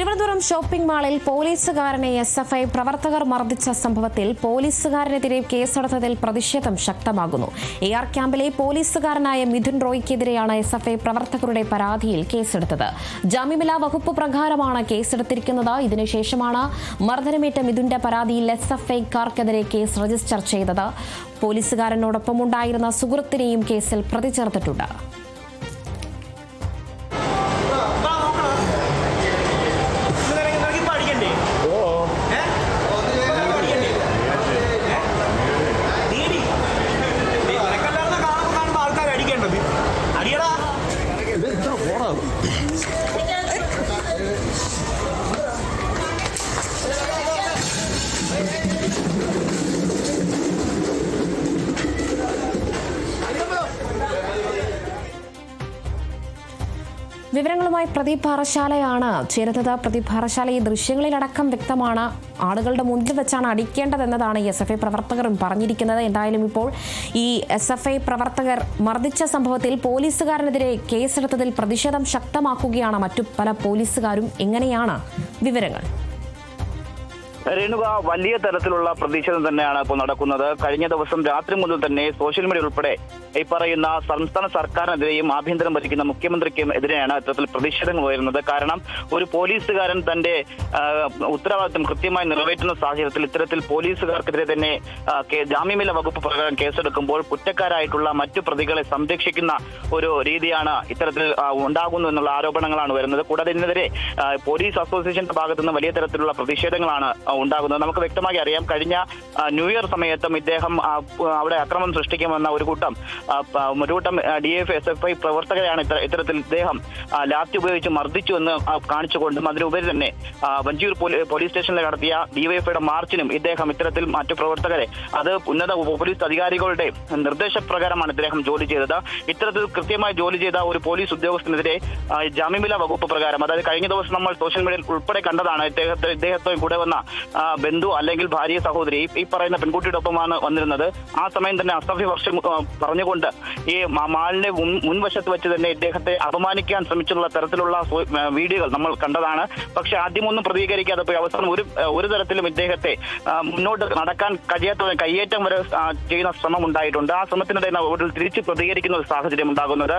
Thiruvananthapuram shopping മാളിൽ പോലീസുകാരനെ S F I പ്രവർത്തകർ മർദ്ദിച്ച സംഭവത്തിൽ പോലീസുകാരനെതിരെ കേസെടുത്തതിൽ പ്രതിഷേധം ശക്തമാകുന്നു. എ ആർ ക്യാമ്പിലെ പോലീസുകാരനായ മിഥുൻ റോയ്ക്കെതിരെയാണ് എസ് എഫ് ഐ പ്രവർത്തകരുടെ പരാതിയിൽ കേസെടുത്തത്. ജാമ്യമില്ലാ വകുപ്പ് പ്രകാരമാണ് കേസെടുത്തിരിക്കുന്നത്. ഇതിനുശേഷമാണ് മർദ്ദനമേറ്റ മിഥുന്റെ പരാതിയിൽ എസ് എഫ് ഐക്കാർക്കെതിരെ കേസ് രജിസ്റ്റർ ചെയ്തത്. പോലീസുകാരനോടൊപ്പമുണ്ടായിരുന്ന സുഹൃത്തിനെയും കേസിൽ പ്രതി ചേർത്തിട്ടുണ്ട്. വിവരങ്ങളുമായി പ്രദീപ് പാറശാലയാണ് ചേരുന്നത്. പ്രദീപ് പാറശാല ഈ ദൃശ്യങ്ങളിലടക്കം വ്യക്തമാണ്. ആളുകളുടെ മുന്നിൽ വെച്ചാണ് അടിക്കേണ്ടതെന്നതാണ് എസ് എഫ് ഐ പ്രവർത്തകരും പറഞ്ഞിരിക്കുന്നത്. എന്തായാലും ഇപ്പോൾ ഈ എസ് എഫ് ഐ പ്രവർത്തകർ മർദ്ദിച്ച സംഭവത്തിൽ പോലീസുകാരനെതിരെ കേസെടുത്തതിൽ പ്രതിഷേധം ശക്തമാക്കുകയാണ് മറ്റു പല പോലീസുകാരും. എങ്ങനെയാണ് വിവരങ്ങൾ? രേണുക വലിയ തരത്തിലുള്ള പ്രതിഷേധം തന്നെയാണ് ഇപ്പോൾ നടക്കുന്നത്. കഴിഞ്ഞ ദിവസം രാത്രി മുതൽ തന്നെ സോഷ്യൽ മീഡിയ ഉൾപ്പെടെ ഈ പറയുന്ന സംസ്ഥാന സർക്കാരിനെതിരെയും ആഭ്യന്തരം ഭരിക്കുന്ന മുഖ്യമന്ത്രിക്കും എതിരെയാണ് ഇത്തരത്തിൽ പ്രതിഷേധങ്ങൾ ഉയരുന്നത്. കാരണം ഒരു പോലീസുകാരൻ തന്റെ ഉത്തരവാദിത്വം കൃത്യമായി നിറവേറ്റുന്ന സാഹചര്യത്തിൽ ഇത്തരത്തിൽ പോലീസുകാർക്കെതിരെ തന്നെ ജാമ്യമില്ല വകുപ്പ് പ്രകാരം കേസെടുക്കുമ്പോൾ കുറ്റക്കാരായിട്ടുള്ള മറ്റു പ്രതികളെ സംരക്ഷിക്കുന്ന ഒരു രീതിയാണ് ഇത്തരത്തിൽ ഉണ്ടാകുന്നു എന്നുള്ള ആരോപണങ്ങളാണ് വരുന്നത് കൂടാതെ ഇതിനെതിരെ പോലീസ് അസോസിയേഷന്റെ ഭാഗത്തുനിന്ന് വലിയ തരത്തിലുള്ള പ്രതിഷേധങ്ങളാണ് ഉണ്ടാകുന്നത്. നമുക്ക് വ്യക്തമായി അറിയാം കഴിഞ്ഞ ന്യൂ ഇയർ സമയത്തും ഇദ്ദേഹം അവിടെ അക്രമം സൃഷ്ടിക്കുമെന്ന ഒരു കൂട്ടം ഒരു കൂട്ടം D F S F I പ്രവർത്തകരെയാണ് ഇത്ര ഇത്തരത്തിൽ ഇദ്ദേഹം ലാത്തി ഉപയോഗിച്ച് മർദ്ദിച്ചു എന്ന് കാണിച്ചുകൊണ്ടും അതിനുപരി തന്നെ വഞ്ചിയൂർ പോലീ- പോലീസ് സ്റ്റേഷനിൽ നടത്തിയ ഡിവൈഎഫ്ഐയുടെ മാർച്ചിനും ഇദ്ദേഹം ഇത്തരത്തിൽ മറ്റു പ്രവർത്തകരെ അത് ഉന്നത പോലീസ് അധികാരികളുടെ നിർദ്ദേശപ്രകാരമാണ് ഇദ്ദേഹം ജോലി ചെയ്തത്. ഇത്തരത്തിൽ കൃത്യമായി ജോലി ചെയ്ത ഒരു പോലീസ് ഉദ്യോഗസ്ഥനെതിരെ ജാമ്യമില വകുപ്പ് പ്രകാരം അതായത് കഴിഞ്ഞ ദിവസം നമ്മൾ സോഷ്യൽ മീഡിയയിൽ ഉൾപ്പെടെ കണ്ടതാണ് ഇദ്ദേഹത്തെ ഇദ്ദേഹത്തെ കൂടെ വന്ന ബന്ധു അല്ലെങ്കിൽ ഭാര്യ സഹോദരി ഈ- പറയുന്ന പെൺകുട്ടിയുടെ ഒപ്പമാണ് വന്നിരുന്നത്. ആ സമയം തന്നെ അസഭ്യ വർഷം പറഞ്ഞുകൊണ്ട് ഈ മാലിനെ മുൻവശത്ത് വെച്ച് തന്നെ ഇദ്ദേഹത്തെ അപമാനിക്കാൻ ശ്രമിച്ചുള്ള തരത്തിലുള്ള വീഡിയോകൾ നമ്മൾ കണ്ടതാണ്. പക്ഷെ ആദ്യമൊന്നും പ്രതികരിക്കാതെ പോയി. അവസാനം ഒരു ഒരു തരത്തിലും ഇദ്ദേഹത്തെ മുന്നോട്ട് നടക്കാൻ കഴിയാത്ത കയ്യേറ്റം വരെ ചെയ്യുന്ന ശ്രമം ഉണ്ടായിട്ടുണ്ട്. ആ ശ്രമത്തിനിടെ ഒരു തിരിച്ച് പ്രതികരിക്കുന്ന ഒരു സാഹചര്യം ഉണ്ടാകുന്നത്